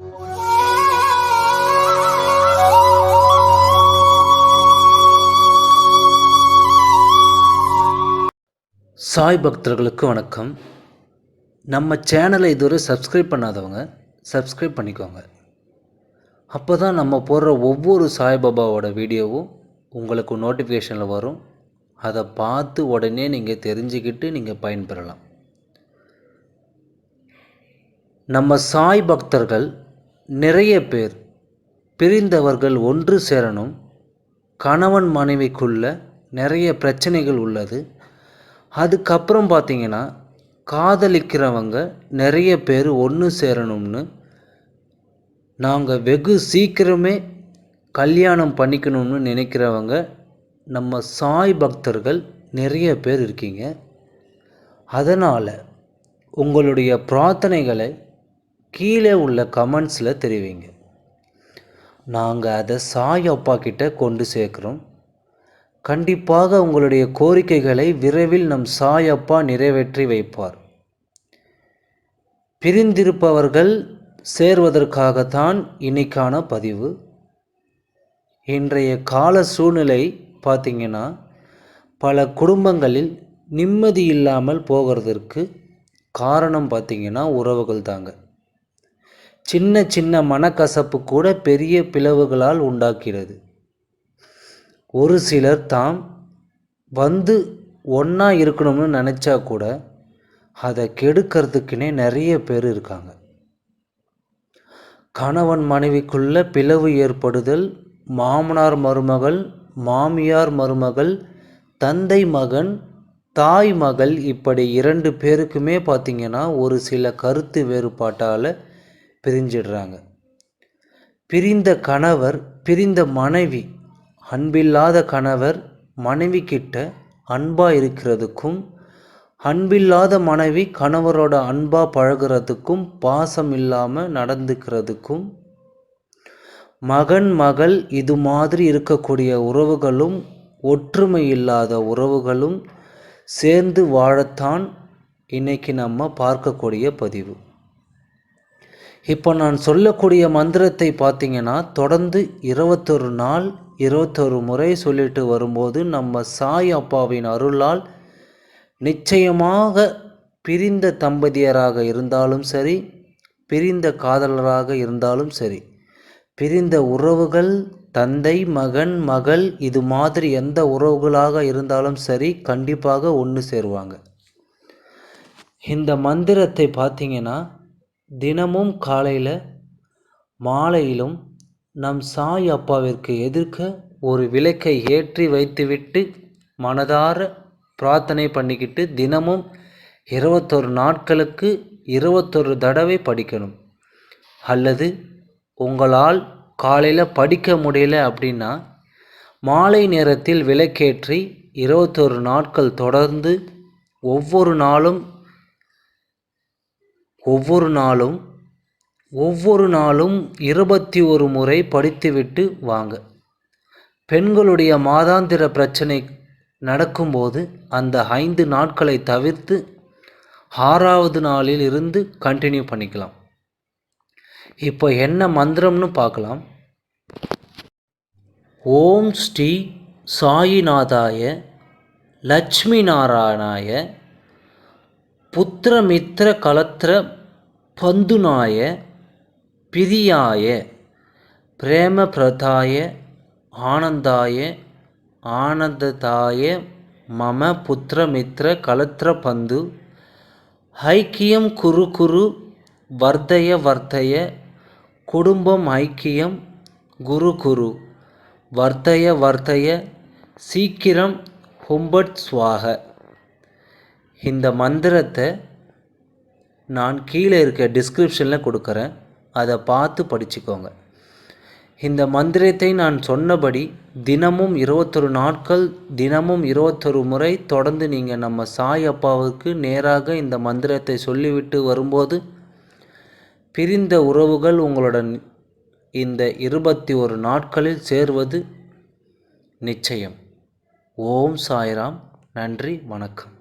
சாய் பக்தர்களுக்கு வணக்கம். நம்ம சேனலை இதுவரை சப்ஸ்கிரைப் பண்ணாதவங்க சப்ஸ்கிரைப் பண்ணிக்கோங்க. அப்போ தான் நம்ம போடுற ஒவ்வொரு சாய்பாபாவோட வீடியோவும் உங்களுக்கு நோட்டிஃபிகேஷனில் வரும். அதை பார்த்து உடனே நீங்கள் தெரிஞ்சுக்கிட்டு நீங்கள் பயன்பெறலாம். நம்ம சாய் பக்தர்கள் நிறைய பேர் பிரிந்தவர்கள் ஒன்று சேரணும். கணவன் மனைவிக்குள்ள நிறைய பிரச்சனைகள் உள்ளது. அதுக்கப்புறம் பார்த்திங்கன்னா காதலிக்கிறவங்க நிறைய பேர் ஒன்று சேரணும்னு நாங்கள் வெகு சீக்கிரமே கல்யாணம் பண்ணிக்கணும்னு நினைக்கிறவங்க நம்ம சாய் பக்தர்கள் நிறைய பேர் இருக்கீங்க. அதனால் உங்களுடைய பிரார்த்தனைகளை கீழே உள்ள கமெண்ட்ஸில் தெரிவிங்க. நாங்கள் அதை சாய் அப்பா கிட்ட கொண்டு சேர்க்குறோம். கண்டிப்பாக உங்களுடைய கோரிக்கைகளை விரைவில் நம் சாய் அப்பா நிறைவேற்றி வைப்பார். பிரிந்திருப்பவர்கள் சேர்வதற்காகத்தான் இன்னைக்கான பதிவு. இன்றைய கால சூழ்நிலை பார்த்திங்கன்னா பல குடும்பங்களில் நிம்மதி இல்லாமல் போகிறதற்கு காரணம் பார்த்திங்கன்னா உறவுகள் தாங்க. சின்ன சின்ன மனக்கசப்பு கூட பெரிய பிளவுகளால் உண்டாக்கிறது. ஒரு சிலர் தாம் வந்து ஒன்றா இருக்கணும்னு நினச்சா கூட அதை கெடுக்கிறதுக்குனே நிறைய பேர் இருக்காங்க. கணவன் மனைவிக்குள்ள பிளவு ஏற்படுதல் மாமனார் மருமகள் மாமியார் மருமகள் தந்தை மகன் தாய் மகள் இப்படி இரண்டு பேருக்குமே பார்த்திங்கன்னா ஒரு சில கருத்து வேறுபாட்டால் பிரிஞ்சிடுறாங்க. பிரிந்த கணவர் பிரிந்த மனைவி அன்பில்லாத கணவர் மனைவி கிட்ட அன்பாக இருக்கிறதுக்கும் அன்பில்லாத மனைவி கணவரோட அன்பாக பழகிறதுக்கும் பாசம் இல்லாமல் நடந்துக்கிறதுக்கும் மகன் மகள் இது மாதிரி இருக்கக்கூடிய உறவுகளும் ஒற்றுமை இல்லாத உறவுகளும் சேர்ந்து வாழத்தான் இன்னைக்கு நம்ம பார்க்கக்கூடிய பதிவு. இப்போ நான் சொல்லக்கூடிய மந்திரத்தை பார்த்தீங்கன்னா தொடர்ந்து இருபத்தொரு நாள் இருபத்தொரு முறை சொல்லிட்டு வரும்போது நம்ம சாய் அப்பாவின் அருளால் நிச்சயமாக பிரிந்த தம்பதியராக இருந்தாலும் சரி பிரிந்த காதலராக இருந்தாலும் சரி பிரிந்த உறவுகள் தந்தை மகன் மகள் இது மாதிரி எந்த உறவுகளாக இருந்தாலும் சரி கண்டிப்பாக ஒன்று சேருவாங்க. இந்த மந்திரத்தை பார்த்தீங்கன்னா தினமும் காலையில் மாலையிலும் நம் சாய் அப்பாவிற்கு எதிர்க்க ஒரு விளக்கை ஏற்றி வைத்துவிட்டு மனதார பிரார்த்தனை பண்ணிக்கிட்டு தினமும் இருபத்தொரு நாட்களுக்கு இருபத்தொரு தடவை படிக்கணும். அல்லது உங்களால் காலையில் படிக்க முடியல அப்படின்னா மாலை நேரத்தில் விளக்கேற்றி இருபத்தொரு நாட்கள் தொடர்ந்து ஒவ்வொரு நாளும் ஒவ்வொரு நாளும் ஒவ்வொரு நாளும் இருபத்தி ஒரு முறை படித்துவிட்டு வாங்க. பெண்களுடைய மாதாந்திர பிரச்சனை நடக்கும்போது அந்த ஐந்து நாட்களை தவிர்த்து ஆறாவது நாளில் இருந்து கண்டினியூ பண்ணிக்கலாம். இப்போ என்ன மந்திரம்னு பார்க்கலாம். ஓம் ஸ்ரீ சாயிநாதாய லட்சுமி நாராயணாய புத்திரமித்திர கலத்திர பந்துனாய பிரியாய பிரேமபிரதாய ஆனந்தாய ஆனந்ததாய மம புத்திரமித்திர கலத்திர பந்து ஐக்கியம் குரு குரு வர்த்தய வர்த்தய குடும்பம் ஐக்கியம் குரு குரு வர்த்தய வர்த்தய சீக்கிரம் ஹும்பட் சுவாக. இந்த மந்திரத்தை நான் கீழே இருக்க டிஸ்கிரிப்ஷனில் கொடுக்குறேன். அதை பார்த்து படிச்சுக்கோங்க. இந்த மந்திரத்தை நான் சொன்னபடி தினமும் இருபத்தொரு நாட்கள் தினமும் இருபத்தொரு முறை தொடர்ந்து நீங்கள் நம்ம சாய் அப்பாவுக்கு நேராக இந்த மந்திரத்தை சொல்லிவிட்டு வரும்போது பிரிந்த உறவுகள் உங்களுடன் இந்த இருபத்தி ஒரு நாட்களில் சேர்வது நிச்சயம். ஓம் சாய்ராம். நன்றி. வணக்கம்.